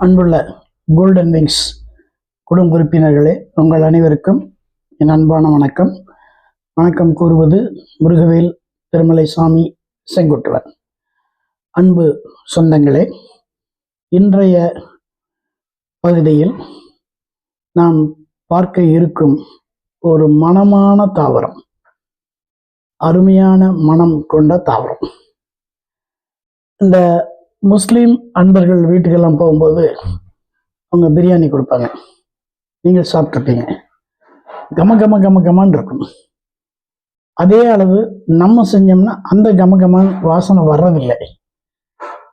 அன்புள்ள golden wings குடும்ப உறுப்பினர்களே உங்கள் அனைவருக்கும் என் அன்பான வணக்கம். வணக்கம் கூறுவது முருகவேல் திருமலை சாமி செங்குட்டுவன் அன்பு சொந்தங்களே இன்றைய பகுதியில் நாம் பார்க்க இருக்கும் ஒரு மனமான தாவரம் அருமையான மனம் கொண்ட தாவரம். இந்த முஸ்லீம் அன்பர்கள் வீட்டுக்கெல்லாம் போகும்போது அவங்க பிரியாணி கொடுப்பாங்க. நீங்கள் சாப்பிட்ருப்பீங்க கம கம கம கமான் இருக்கும். அதே அளவு நம்ம செஞ்சோம்னா அந்த கம கமான் வாசனை வர்றதில்லை.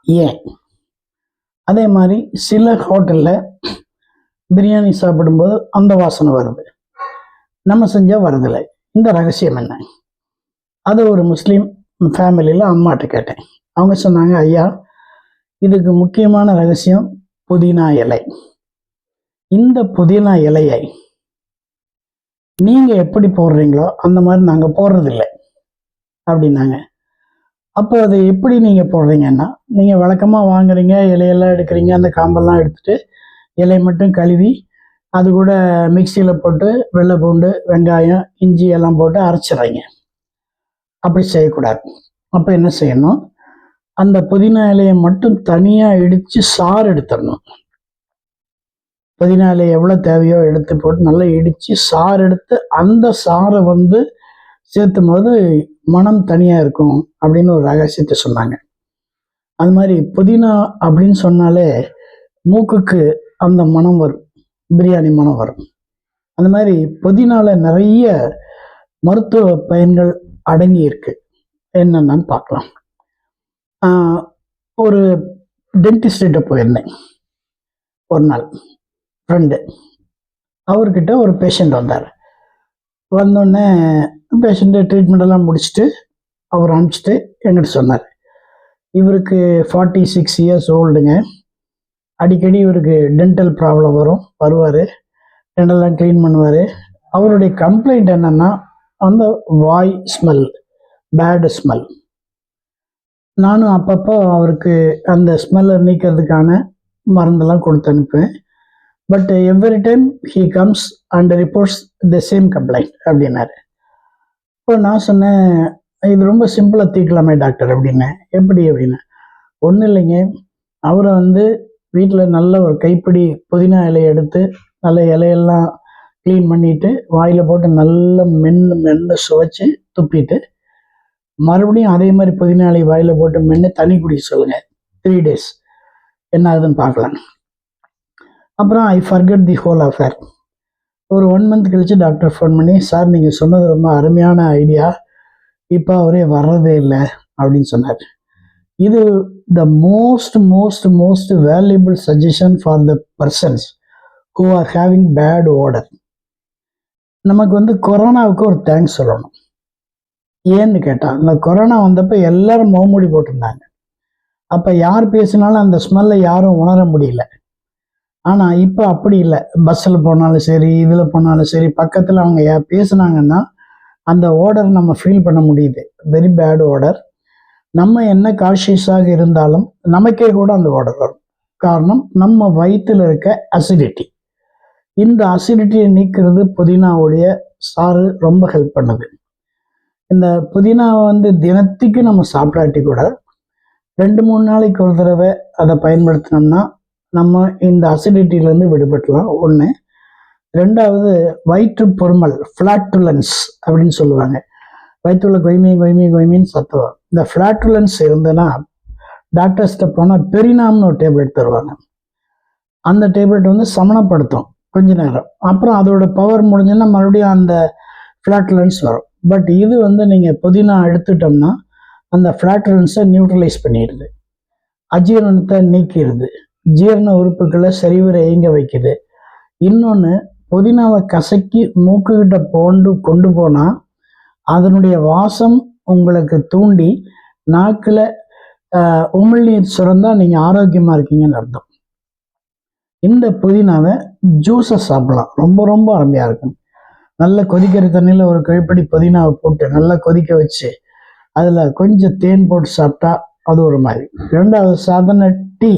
ஏன்? அதே மாதிரி சில ஹோட்டலில் பிரியாணி சாப்பிடும்போது அந்த வாசனை வருது. நம்ம செஞ்சால் வரதில்லை இந்த ரகசியம் என்ன? அது ஒரு முஸ்லீம் ஃபேமிலியில் அம்மாட்ட கேட்டேன். அவங்க சொன்னாங்க ஐயா இதுக்கு முக்கியமான ரகசியம் புதினா இலை. இந்த புதினா இலையை நீங்க எப்படி போடுறீங்களோ அந்த மாதிரி நாங்க போடுறதில்லை அப்படின்னாங்க. அப்போ அதை எப்படி நீங்க போடுறீங்கன்னா நீங்க வழக்கமாக வாங்குறீங்க இலையெல்லாம் எடுக்கிறீங்க அந்த காம்பெல்லாம் எடுத்துட்டு இலை மட்டும் கழுவி அது கூட மிக்சியில் போட்டு வெள்ளை பூண்டு வெங்காயம் இஞ்சி எல்லாம் போட்டு அரைச்சிட்றீங்க. அப்படி செய்யக்கூடாது. அப்போ என்ன செய்யணும்? அந்த புதினா இலையை மட்டும் தனியாக இடித்து சாறு எடுத்துடணும். புதினா இலையை எவ்வளோ தேவையோ எடுத்து போட்டு நல்லா இடித்து சாறு எடுத்து அந்த சாறை வந்து சேர்த்தும் போது மனம் தனியாக இருக்கும் அப்படின்னு ஒரு ரகசியத்தை சொன்னாங்க. அது மாதிரி புதினா அப்படின்னு சொன்னாலே மூக்குக்கு அந்த மனம் வரும் பிரியாணி மனம் வரும். அந்த மாதிரி புதினால நிறைய மருத்துவ பயன்கள் அடங்கி இருக்கு. என்னென்னு பார்க்கலாம். ஒரு டென்டிஸ்ட்ட போயிருந்தேன். ஒரு நாள். ஃப்ரெண்டு அவர்கிட்ட ஒரு பேஷண்ட் வந்தார். வந்தோடனே பேஷண்ட்டு ட்ரீட்மெண்ட் எல்லாம் முடிச்சுட்டு அவர் அனுப்பிச்சிட்டு என்கிட்ட சொன்னார். இவருக்கு ஃபார்ட்டி சிக்ஸ் இயர்ஸ் ஓல்டுங்க அடிக்கடி இவருக்கு டென்டல் ப்ராப்ளம் வரும். வருவார். டென்டல்லாம் க்ளீன் பண்ணுவார். அவருடைய கம்ப்ளைண்ட் என்னென்னா அந்த வாய் ஸ்மெல் பேடு ஸ்மெல் நானும் அப்பப்போ அவருக்கு அந்த ஸ்மெல்லை நீக்கிறதுக்கான மருந்தெல்லாம் கொடுத்து அனுப்புவேன். But every time he comes and reports the same complaint அப்படின்னாரு. இப்போ நான் சொன்னேன் இது ரொம்ப சிம்பிளாக தீர்க்கலாமே டாக்டர் அப்படின்னேன். எப்படி அப்படின்னா ஒன்றும் இல்லைங்க. அவரை வந்து வீட்டில் நல்ல ஒரு கைப்பிடி புதினா இலையை எடுத்து நல்ல இலையெல்லாம் க்ளீன் பண்ணிட்டு வாயில் போட்டு நல்லா மென்று மென்று சுவைச்சு துப்பிட்டு மறுபடியும் அதே மாதிரி புதினாலை வாயில் போட்டு மென்று தண்ணி குடிக்க சொல்லுங்க. த்ரீ டேஸ் என்ன ஆகுதுன்னு பார்க்கலாம். அப்புறம் I forgot the whole affair ஒரு ஒன் மந்த் கழிச்சு டாக்டர் ஃபோன் பண்ணி சார் நீங்கள் சொன்னது ரொம்ப அருமையான ஐடியா இப்போ அவரே வர்றதே இல்லை. அப்படின்னு சொன்னார். இது the most most most valuable suggestion for the persons who are having bad odour நமக்கு வந்து கொரோனாவுக்கு ஒரு தேங்க்ஸ் சொல்லணும். ஏன்னு கேட்டால் இந்த கொரோனா வந்தப்போ எல்லாரும் முகமூடி போட்டிருந்தாங்க. அப்போ யார் பேசினாலும் அந்த ஸ்மெல்லை யாரும் உணர முடியல. ஆனால் இப்போ அப்படி இல்லை. பஸ்ஸில் போனாலும் சரி இதில் போனாலும் சரி பக்கத்தில் அவங்க யா பேசுனாங்கன்னா அந்த ஓடர் நம்ம ஃபீல் பண்ண முடியுது. வெரி பேட் ஓடர் நம்ம என்ன கான்ஷியஸாக இருந்தாலும் நமக்கே கூட அந்த ஓடர் வரும். காரணம் நம்ம வயிற்றில் இருக்க அசிடிட்டி இந்த அசிடிட்டியை நீக்கிறது புதினாவுடைய சாறு ரொம்ப ஹெல்ப் பண்ணுது. இந்த புதினாவை வந்து தினத்துக்கு நம்ம சாப்பிடாட்டி கூட ரெண்டு மூணு நாளைக்கு ஒரு தடவை அதை பயன்படுத்தினோம்னா நம்ம இந்த அசிடிட்டிலேருந்து விடுபட்டலாம் ஒன்று ரெண்டாவது வயிற்று பொறுமல் ஃப்ளாட்டுலன்ஸ் அப்படின்னு சொல்லுவாங்க. வயிற்றுள்ள கொய்மி கொய்மி கொய்மின்னு சத்துவம் இந்த ஃப்ளாட்டுலன்ஸ் இருந்ததுன்னா டாக்டர்ஸ்கிட்ட போனால் பெரினாம்னு ஒரு டேப்லெட் தருவாங்க. அந்த டேப்லெட் வந்து சமணப்படுத்தும் கொஞ்ச நேரம். அப்புறம் அதோட பவர் முடிஞ்சுன்னா மறுபடியும் அந்த ஃப்ளாட்டுலன்ஸ் வரும். பட் இது வந்து நீங்கள் புதினா எடுத்துட்டோம்னா அந்த ஃப்ளாட்ரன்ஸை நியூட்ரலைஸ் பண்ணிடுது. அஜீரணத்தை நீக்கிடுது. ஜீரண உறுப்புகளை சரிவர இயங்க வைக்குது. இன்னொன்று புதினாவை கசக்கி மூக்குக்கிட்ட போண்டு கொண்டு போனால் அதனுடைய வாசம் உங்களுக்கு தூண்டி நாக்கில் உமிழ்நீர் சுரந்தால் நீங்கள் ஆரோக்கியமாக இருக்கீங்கன்னு அர்த்தம். இந்த புதினாவை ஜூஸை சாப்பிடலாம். ரொம்ப ரொம்ப அருமையாக இருக்கும். நல்ல கொதிக்கிற தண்ணியில் ஒரு கழிப்படி புதினாவை போட்டு நல்லா கொதிக்க வச்சு அதில் கொஞ்சம் தேன் போட்டு சாப்பிட்டா அது ஒரு மாதிரி. ரெண்டாவது சாதாரண டீ.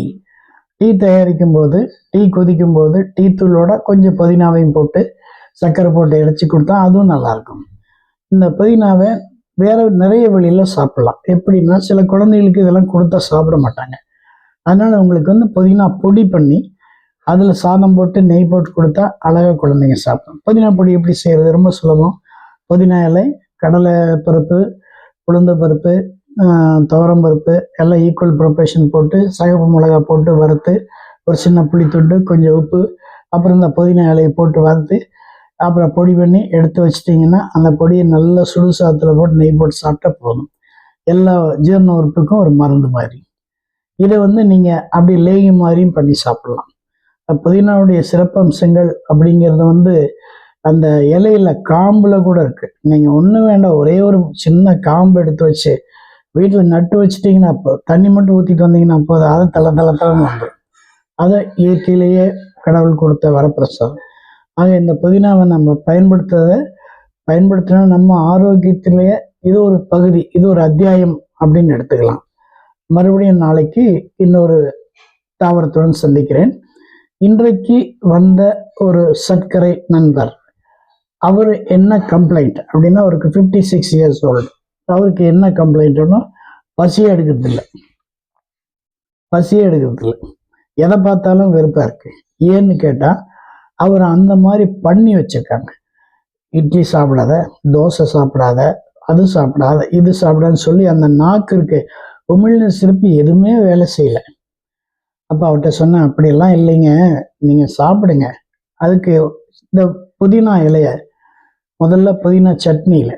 டீ தயாரிக்கும் போது டீ கொதிக்கும் போது டீ தூளோட கொஞ்சம் புதினாவையும் போட்டு சர்க்கரை போட்டு இறைச்சி கொடுத்தா அதுவும் நல்லாயிருக்கும் இந்த புதினாவை வேற நிறைய வழியில் சாப்பிடலாம். எப்படின்னா சில குழந்தைகளுக்கு இதெல்லாம் கொடுத்தா சாப்பிட மாட்டாங்க. அதனால் உங்களுக்கு வந்து புதினா பொடி பண்ணி அதில் சாதம் போட்டு நெய் போட்டு கொடுத்தா அழகாக குழந்தைங்க சாப்பிடும். புதினா பொடி எப்படி செய்கிறது ரொம்ப சுலபம். புதினா இலை கடலை பருப்பு உளுந்த பருப்பு துவரம் பருப்பு எல்லாம் ஈக்குவல் ப்ரொப்பரேஷன் போட்டு சிகப்பு மிளகா போட்டு வறுத்து ஒரு சின்ன புளித்துண்டு கொஞ்சம் உப்பு அப்புறம் இந்த புதினா இலையை போட்டு வறுத்து அப்புறம் பொடி பண்ணி எடுத்து வச்சிட்டிங்கன்னா அந்த பொடியை நல்லா சுடு சாதத்தில் போட்டு நெய் போட்டு சாப்பிட்டா போதும். எல்லா ஜீரண உறுப்புக்கும் ஒரு மருந்து மாதிரி. இதை வந்து நீங்கள் அப்படி லேகி மாதிரியும் பண்ணி சாப்பிடலாம். புதினாவுடைய சிறப்பம்சங்கள் அப்படிங்கிறது வந்து அந்த இலையில காம்புல கூட இருக்கு. நீங்க ஒன்றும் வேண்டாம் ஒரே ஒரு சின்ன காம்பு எடுத்து வச்சு வீட்டில் நட்டு வச்சிட்டிங்கன்னா அப்போ தண்ணி மட்டும் ஊற்றிட்டு வந்தீங்கன்னா போதும். அதை தலை தலை தலைன்னு வந்துடும் அதை இயற்கையிலேயே கடவுள் கொடுத்த வரப்பிரசாதம். ஆக இந்த புதினாவை நம்ம பயன்படுத்துறத பயன்படுத்தினா நம்ம ஆரோக்கியத்திலேயே இது ஒரு பகுதி இது ஒரு அத்தியாயம் அப்படின்னு எடுத்துக்கலாம். மறுபடியும் நாளைக்கு இன்னொரு தாவரத்துடன் சந்திக்கிறேன். இன்றைக்கு வந்த ஒரு சர்க்கரை நண்பர். அவர் என்ன கம்ப்ளைண்ட் அப்படின்னா அவருக்கு ஃபிஃப்டி சிக்ஸ் இயர்ஸ் ஓல்டு அவருக்கு என்ன கம்ப்ளைண்ட்னா பசியே எடுக்கிறது இல்லை பசியே எடுக்கிறது இல்லை எதை பார்த்தாலும் வெறுப்பாக இருக்கு. ஏன்னு கேட்டால் அவர் அந்த மாதிரி பண்ணி வச்சிருக்காங்க. இட்லி சாப்பிடாத தோசை சாப்பிடாத அது சாப்பிடாத இது சாப்பிடாதுன்னு சொல்லி அந்த நாக்கு இருக்கு. உமிழ்நீர் சிறப்பு எதுவுமே வேலை செய்யலை. அப்போ அவர்கிட்ட சொன்னேன் அப்படியெல்லாம் இல்லைங்க. நீங்கள் சாப்பிடுங்க. அதுக்கு இந்த புதினா இலைய முதல்ல புதினா சட்னியில்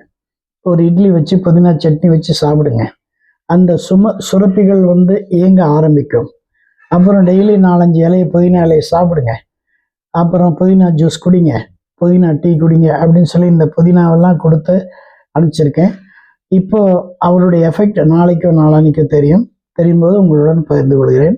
ஒரு இட்லி வச்சு புதினா சட்னி வச்சு சாப்பிடுங்க. அந்த சும சுரப்பிகள் வந்து இயங்க ஆரம்பிக்கும். அப்புறம் டெய்லி நாலஞ்சு இலையை புதினா இலையை சாப்பிடுங்க. அப்புறம் புதினா ஜூஸ் குடிங்க. புதினா டீ குடிங்க அப்படின்னு சொல்லி இந்த புதினாவெல்லாம் கொடுத்து அனுப்பிச்சிருக்கேன். இப்போ அவருடைய எஃபெக்ட் நாளைக்கோ நாளானிக்கோ தெரியும். தெரியும் போது உங்களுடன் பகிர்ந்து கொள்கிறேன்.